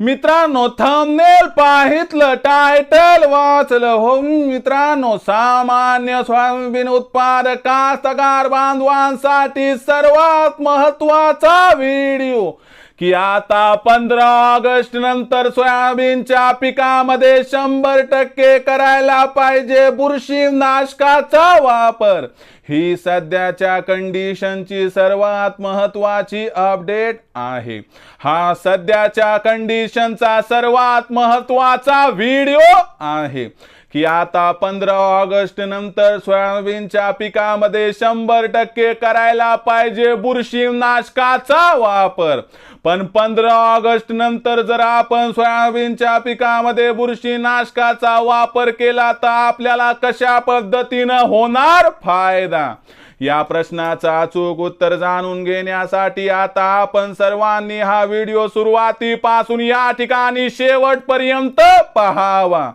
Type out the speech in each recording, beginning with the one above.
मित्रांनो thumbnail पाहितलं title वाचलं हो मित्रांनो सामान्य सोयाबीन उत्पादक कास्तकार बांधवांसाठी सर्वात महत्त्वाचा व्हिडिओ की आता पंधरा ऑगस्ट नंतर सोयाबीनच्या पिकामध्ये शंभर टक्के करायला पाहिजे बुरशी नाशकाचा वापर. ही सध्याच्या कंडिशनची सर्वात महत्वाची अपडेट आहे. हा सध्याच्या कंडिशनचा सर्वात महत्त्वाचा व्हिडिओ आहे. की आता पंधरा ऑगस्ट नंतर सोयाबीनच्या पिकामध्ये शंभर टक्के करायला पाहिजे बुरशीनाशकाचा वापर. पण पंधरा ऑगस्ट नंतर जर आपण सोयाबीनच्या पिकामध्ये बुरशीनाशकाचा वापर केला तर आपल्याला कशा पद्धतीनं होणार फायदा? या प्रश्नाचं अचूक उत्तर जाणून घेण्यासाठी आता आपण सर्वांनी हा व्हिडिओ सुरुवातीपासून या ठिकाणी शेवटपर्यंत पहावा.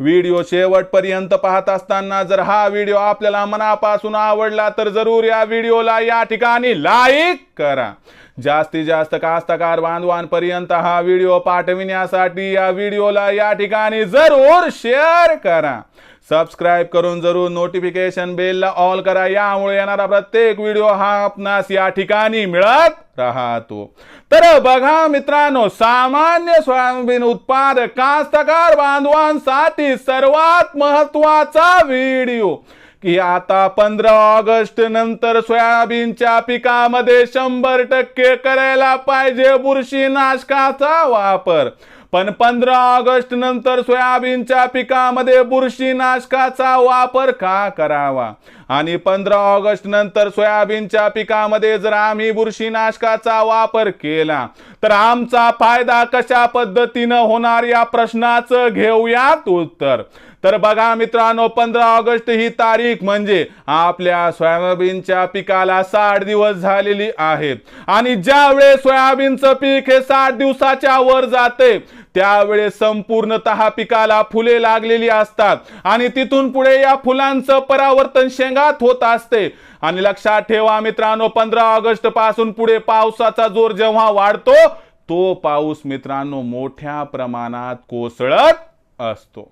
व्हिडिओ शेवटपर्यंत पाहत असताना जर हा व्हिडिओ आपल्याला मनापासून आवडला तर जरूर या व्हिडिओला या ठिकाणी लाईक करा. जास्तीत जास्त कास्तकार बांधवांपर्यंत हा व्हिडिओ पाठविण्यासाठी या व्हिडिओला या ठिकाणी जरूर शेअर करा. सबस्क्राईब करून जरूर नोटिफिकेशन बेलला ऑल करा. यामुळे येणारा प्रत्येक व्हिडिओ हा आपणास या ठिकाणी मिळत राहतो. तर बघा मित्रांनो सामान्य सोयाबीन उत्पादक कास्तकार बांधवांसाठी सर्वात महत्त्वाचा व्हिडिओ की आता पंधरा ऑगस्ट नंतर सोयाबीनच्या पिकामध्ये शंभर टक्के करायला पाहिजे बुरशीनाशकाचा वापर. पण पंधरा ऑगस्ट नंतर सोयाबीनच्या पिकामध्ये बुरशीनाशकाचा वापर का करावा? आणि पंधरा ऑगस्ट नंतर सोयाबीनच्या पिकामध्ये जर आम्ही बुरशीनाशकाचा वापर केला तर आमचा फायदा कशा पद्धतीनं होणार या प्रश्नाचं घेऊयात उत्तर. तर बघा मित्रांनो पंधरा ऑगस्ट ही तारीख म्हणजे आपल्या सोयाबीनच्या पिकाला साठ दिवस झालेली आहेत. आणि ज्यावेळेस सोयाबीनचं पीक हे साठ दिवसाच्या वर जाते त्यावेळेस संपूर्णतः पिकाला फुले लागलेली असतात. आणि तिथून पुढे या फुलांचं परावर्तन शेंगात होत असते. आणि लक्षात ठेवा मित्रांनो पंधरा ऑगस्टपासून पुढे पावसाचा जोर जेव्हा वाढतो तो पाऊस मित्रांनो मोठ्या प्रमाणात कोसळत असतो.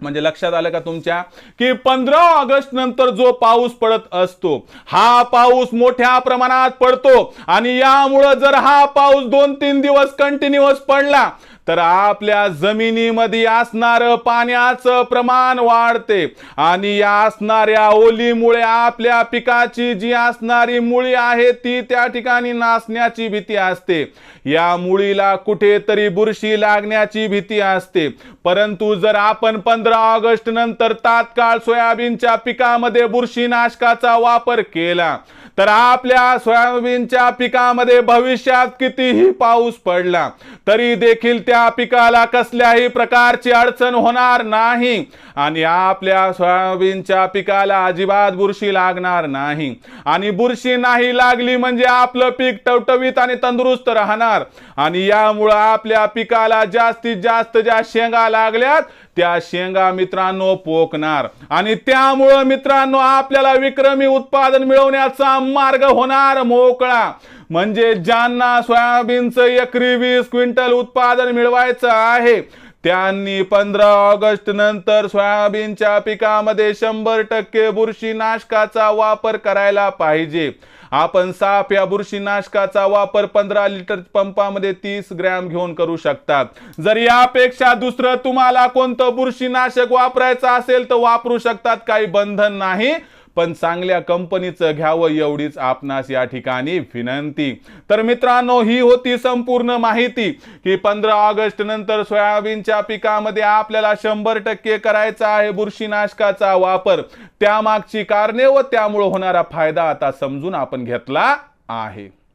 म्हणजे लक्षात आलं का तुमच्या? की पंधरा ऑगस्ट नंतर जो पाऊस पडत असतो हा पाऊस मोठ्या प्रमाणात पडतो. आणि यामुळं जर हा पाऊस दोन तीन दिवस कंटिन्युअस पडला तर आपल्या जमिनीमध्ये असणारं पाण्याचं प्रमाण वाढते. आणि या असणाऱ्या ओलीमुळे आपल्या पिकाची जी असणारी मुळी आहे ती त्या ठिकाणी नासण्याची भीती असते. या मुळीला कुठेतरी बुरशी लागण्याची भीती असते. परंतु जर आपण पंधरा ऑगस्ट नंतर तात्काळ सोयाबीनच्या पिकामध्ये बुरशीनाशकाचा वापर केला तर आपल्या सोयाबीनच्या पिकामध्ये भविष्यात कितीही पाऊस पडला तरी देखील त्या पिकाला कसल्याही प्रकारची अडचण होणार नाही आणि आपल्या सोयाबीनच्या पिकाला अजिबात बुरशी लागणार नाही. आणि बुरशी नाही लागली म्हणजे आपलं पीक टवटवीत आणि तंदुरुस्त राहणार. आणि यामुळं आपल्या पिकाला जास्तीत जास्त ज्या शेंगा लागल्यात त्या शेंगा मित्रांनो पोकणार. आणि त्यामुळं मित्रांनो आपल्याला विक्रमी उत्पादन मिळवण्याचा मार्ग होणार मोकळा. म्हणजे ज्यांना सोयाबीनचं एकरी वीस क्विंटल उत्पादन मिळवायचं आहे त्यांनी पंधरा ऑगस्ट नंतर सोयाबीनच्या पिकामध्ये शंभर टक्के बुरशीनाशकाचा वापर करायला पाहिजे. आपण साप या बुरशीनाशकाचा वापर पंधरा लिटर पंपामध्ये तीस ग्रॅम घेऊन करू शकतात. जर यापेक्षा दुसरं तुम्हाला कोणतं बुरशीनाशक वापरायचं असेल तर वापरू शकतात काही बंधन नाही. पण चांगल्या कंपनीचं घ्यावं एवढीच आपणास या ठिकाणी विनंती. तर मित्रांनो ही होती संपूर्ण माहिती की पंधरा ऑगस्ट नंतर सोयाबीनच्या पिकामध्ये आपल्याला शंभर टक्के करायचा आहे बुरशीनाशकाचा वापर. त्यामागची कारणे व त्यामुळे होणारा फायदा आता समजून आपण घेतला आहे.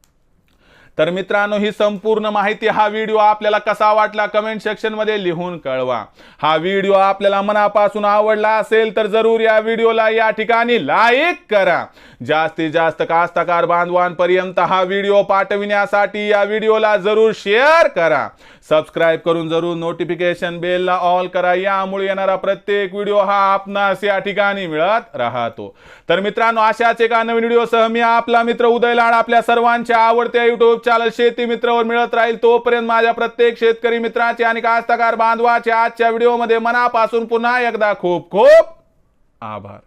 तर मित्रांनो ही संपूर्ण माहिती हा व्हिडिओ आपल्याला कसा वाटला कमेंट सेक्शनमध्ये लिहून कळवा. हा व्हिडिओ आपल्याला मनापासून आवडला असेल तर जरूर या व्हिडिओला या ठिकाणी लाईक करा. जास्तीत जास्त कास्तकार बांधवांपर्यंत हा व्हिडिओ पाठविण्यासाठी या व्हिडिओला जरूर शेअर करा. सबस्क्राईब करून जरूर नोटिफिकेशन बेलला ऑल करा. यामुळे येणारा प्रत्येक व्हिडिओ हा आपणास या ठिकाणी मिळत राहतो. तर मित्रांनो अशाच एका नवीन व्हिडिओसह मी आपला मित्र उदय लाड आपल्या सर्वांच्या आवडत्या युट्यूबच्या चॅनल शेती मित्रवर मिळत राहील तोपर्यंत माझ्या प्रत्येक शेतकरी मित्राचे आणि कास्तकार बांधवाचे आजच्या व्हिडिओमध्ये मनापासून पुन्हा एकदा खूप खूप आभार.